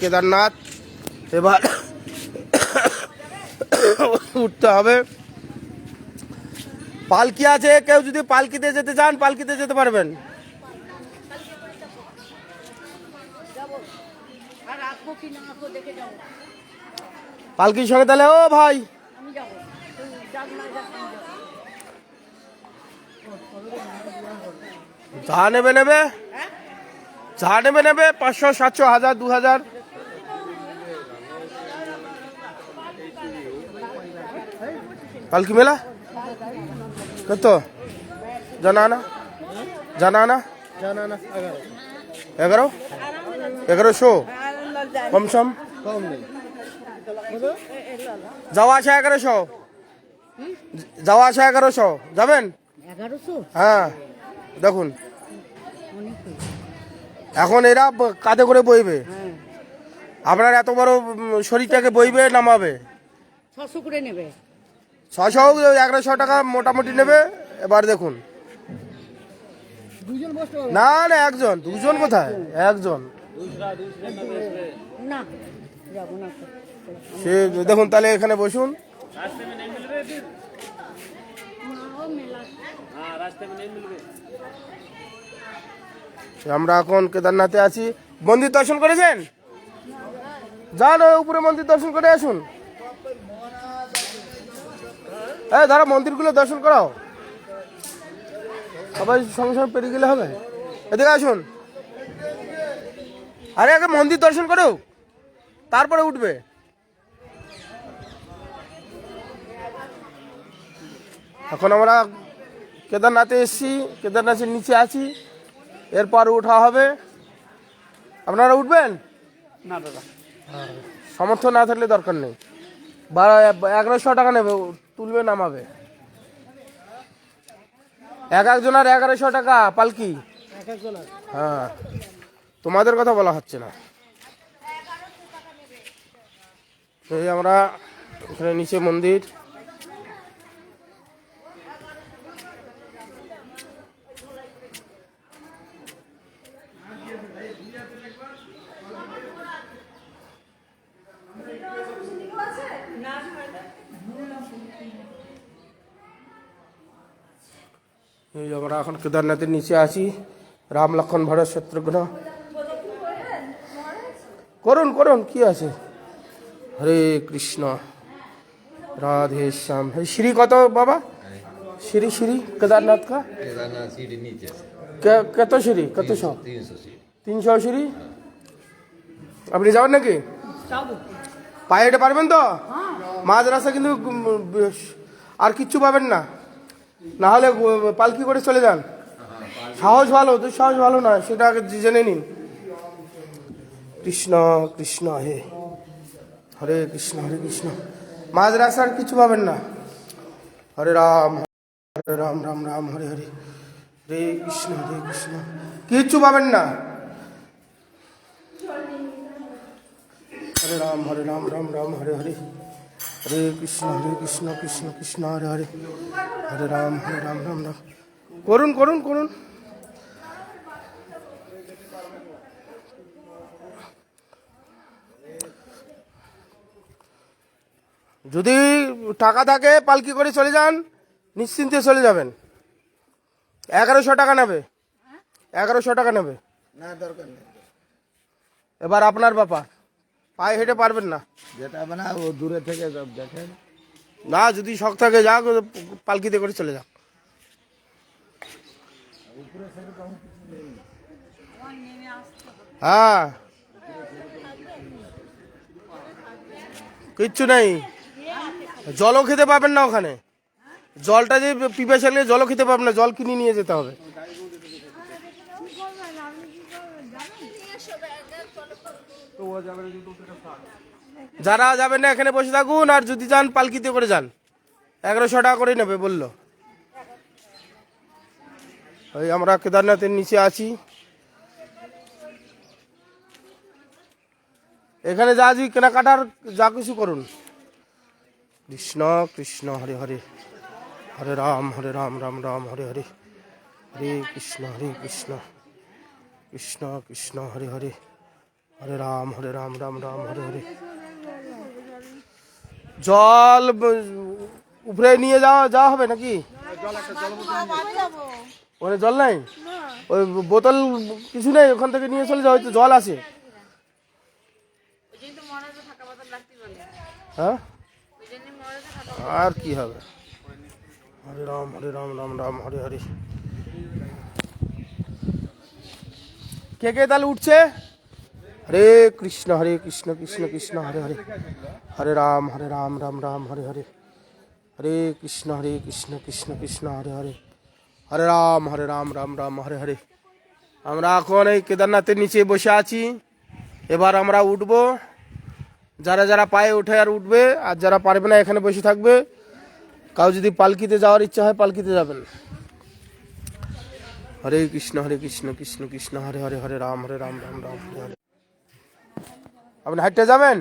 কেদারনাথ এবার উঠতে হবে। পালকি আছে, কেউ যদি পালকিতে যেতে চান, পালকিতে যেতে পারবেন। পালকির সঙ্গে তাহলে, ও ভাই। যা নেবে নেবে। যা নেবে নেবে পাঁচশো সাতশো হাজার দু হাজার। পালকি মেলা? কত? জানা না জানা না এগারো? এগারো এগারোশো কম সম? কম নেই যাওয়া আসা এগারোশো যাওয়া আসা এগারোশো যাবেন হ্যাঁ। দেখুন। এখন এরা ব- কাঁধে করে বইবে। হ্যাঁ আপনার এত বড় শরীরটাকে বইবে নামাবে? ছশো করে নেবে। ছশো এগারোশো টাকা মোটামুটি নেবে। এবার দেখুন। না না একজন। দুজন কোথায়? একজন। না যাব না। তো। সে দেখুন তাহলে এখানে বসুন। আমরা এখন কেদারনাথে আছি। মন্দির দর্শন করেছেন? যান উপরে মন্দির দর্শন করে আসুন। হ্যাঁ ধরো, মন্দিরগুলো দর্শন করাও। সবাই সঙ্গে সঙ্গে পেরিয়ে গেলে হবে। এদিকে আসুন। আরে, আগে মন্দির দর্শন করো। তারপরে উঠবে। এখন আমরা কেদারনাথে এসেছি, কেদারনাথের নিচে আছি। এরপর উঠা হবে। আপনারা উঠবেন? না দাদা। সমর্থ না থাকলে দরকার নেই। বারো এগারোশো টাকা নেবে তুলবে নামাবে। এক একজনের এগারোশো টাকা পালকি? হ্যাঁ। তোমাদের কথা বলা হচ্ছে না। এই আমরা এখানে নিচে মন্দির। এই আমরা এখন কেদারনাথের নিচে আছি। রাম লক্ষণ ভরত শত্রুঘ্ন। করুন করুন কি আছে? হরে কৃষ্ণ। রাধে শ্যাম। শ্রী কত বাবা? শ্রী শ্রী কেদারনাথ কা? কত শ্রী কত শো? তিনশো শ্রী আপনি যাবেন নাকি? পায়ে পারবেন তো? হ্যাঁ। মাঝ রাস্তা কিন্তু আর কিচ্ছু পাবেন না। না হলে পালকি করে চলে যান। সাহস ভালো, দুঃসাহস ভালো না সেটা আগে জেনে নিন। কৃষ্ণ কৃষ্ণ, হে। হরে কৃষ্ণ হরে কৃষ্ণ। মাঝ রাস্তার কিছু পাবেন না। হরে রাম হরে রাম রাম রাম, হরে হরে। হরে কৃষ্ণ হরে কৃষ্ণ। কিচ্ছু পাবেন না। হরে রাম হরে রাম রাম রাম, হরে হরে। হরে কৃষ্ণ হরে কৃষ্ণ কৃষ্ণ কৃষ্ণ হরে হরে। হরে রাম হরে রাম রাম রাম। করুন করুন করুন। যদি টাকা থাকে পালকি করে চলে যান নিশ্চিন্তে চলে যাবেন। এগারোশো টাকা নেবে। এগারোশো টাকা নেবে। না দরকার নেই। এবার আপনার ব্যাপার পায়ে হেঁটে পারবেন না। যেটা হবে না ও দূরে থেকে সব দেখেন। না যদি শখ থাকে যাক পালকিতে করে চলে যাক। হ্যাঁ। কিচ্ছু নেই। জলও খেতে পাবেন না ওখানে। জলটা যে পিপাসা নিয়ে জলও খেতে পাবেন না জল কিনে নিয়ে যেতে হবে। যারা যাবেন না এখানে বসে থাকুন, আর যদি যান, পালকিতে করে যান। এগারোশো টাকা করে নেবে, বলল। ওই আমরা কেদারনাথের নিচে আছি। এখানে যা যে কেনাকাটার যা কিছু করুন। কৃষ্ণ কৃষ্ণ, হরে হরে। হরে রাম হরে রাম রাম রাম, হরে হরে। হরে কৃষ্ণ হরে কৃষ্ণ। কৃষ্ণ কৃষ্ণ, হরে হরে। হরে রাম হরে রাম রাম রাম, হরে হরে। জল উপরে নিয়ে যাওয়া যাওয়া হবে নাকি? ওখানে জল নাই? ওই বোতল কিছু নেই, ওখান থেকে নিয়ে চলে যাও, হয়তো জল আছে। হ্যাঁ? আর কি হবে? হরে রাম হরে রাম রাম রাম, হরে হরে। কে কে তাহলে উঠছে? হরে কৃষ্ণ হরে কৃষ্ণ কৃষ্ণ কৃষ্ণ, হরে হরে। হরে রাম হরে রাম রাম রাম, হরে হরে। হরে কৃষ্ণ হরে কৃষ্ণ কৃষ্ণ কৃষ্ণ, হরে হরে। হরে রাম হরে রাম রাম রাম, হরে হরে। আমরা এখন এই কেদারনাথের নিচে বসে আছি। এবার আমরা উঠব। যারা যারা পায়ে উঠে আর উঠবে, আর যারা পারবে না এখানে বসে থাকবে, কাউ যদি পালকিতে যাওয়ার ইচ্ছা হয় পালকিতে যাবেন। হরে কৃষ্ণ হরে কৃষ্ণ কৃষ্ণ কৃষ্ণ, হরে হরে হরে রাম হরে রাম রাম রাম, হরে হরে। আপনি হাঁটতে যাবেন?